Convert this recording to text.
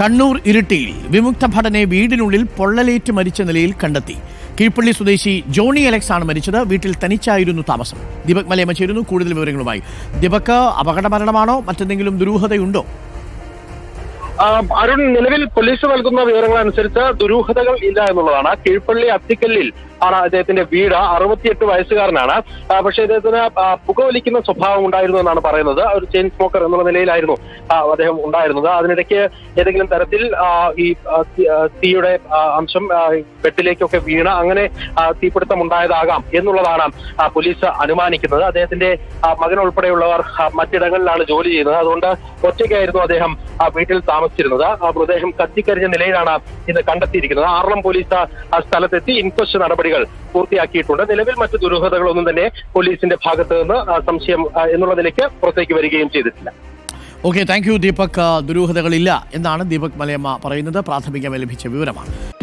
കണ്ണൂർ ഇരിട്ടിയിൽ വിമുക്ത ഭടനെ വീടിനുള്ളിൽ പൊള്ളലേറ്റ് മരിച്ച നിലയിൽ കണ്ടെത്തി. കീഴ്പള്ളി സ്വദേശി ജോണി അലക്സ് ആണ് മരിച്ചത്. വീട്ടിൽ തനിച്ചായിരുന്നു താമസം. ദീപക് മലയമ്മ ചേരുന്നു. കൂടുതൽ വിവരങ്ങളുമായി ദീപക് അപകട മരണമാണോ മറ്റെന്തെങ്കിലും ദുരൂഹതയുണ്ടോ? അരുൺ നിലവിൽ പോലീസ് നൽകുന്ന വിവരങ്ങൾ അനുസരിച്ച് ദുരൂഹതകൾ ഇല്ല എന്നുള്ളതാണ്. കീഴ്പള്ളി അത്തിക്കല്ലിൽ ആണ് അദ്ദേഹത്തിന്റെ വീട്. അറുപത്തിയെട്ട് വയസ്സുകാരനാണ്. പക്ഷേ ഇദ്ദേഹത്തിന് ആ, പുകവലിക്കുന്ന സ്വഭാവം ഉണ്ടായിരുന്നു എന്നാണ് പറയുന്നത്. ഒരു ചെയിൻ സ്മോക്കർ എന്നുള്ള നിലയിലായിരുന്നു അദ്ദേഹം ഉണ്ടായിരുന്നത്. അതിനിടയ്ക്ക് ഏതെങ്കിലും തരത്തിൽ ഈ തീയുടെ അംശം വെട്ടിലേക്കൊക്കെ വീണ അങ്ങനെ തീപിടുത്തം ഉണ്ടായതാകാം എന്നുള്ളതാണ് പോലീസ് അനുമാനിക്കുന്നത്. അദ്ദേഹത്തിന്റെ മകൻ ഉൾപ്പെടെയുള്ളവർ മറ്റിടങ്ങളിലാണ് ജോലി ചെയ്യുന്നത്. അതുകൊണ്ട് ഒറ്റയ്ക്കായിരുന്നു അദ്ദേഹം ആ വീട്ടിൽ താമസിച്ചിരുന്നത്. ആ മൃതദേഹം കത്തിക്കരിഞ്ഞ നിലയിലാണ് ഇന്ന് കണ്ടെത്തിയിരിക്കുന്നത്. ആറളം പോലീസ് ആ- സ്ഥലത്തെത്തി ഇൻക്വസ്റ്റ് നടപടികൾ പൂർത്തിയാക്കിയിട്ടുണ്ട്. നിലവിൽ മറ്റു ദുരൂഹതകളൊന്നും തന്നെ പോലീസിന്റെ ഭാഗത്ത് നിന്ന് സംശയം എന്നുള്ള നിലയ്ക്ക് പുറത്തേക്ക് വരികയും ചെയ്തിട്ടില്ല. Okay thank you Deepak. ദുരൂഹതകളില്ല എന്നാണ് ദീപക് മലയമ്മ പറയുന്നത്. പ്രാഥമികമായി ലഭിച്ച വിവരമാണ്.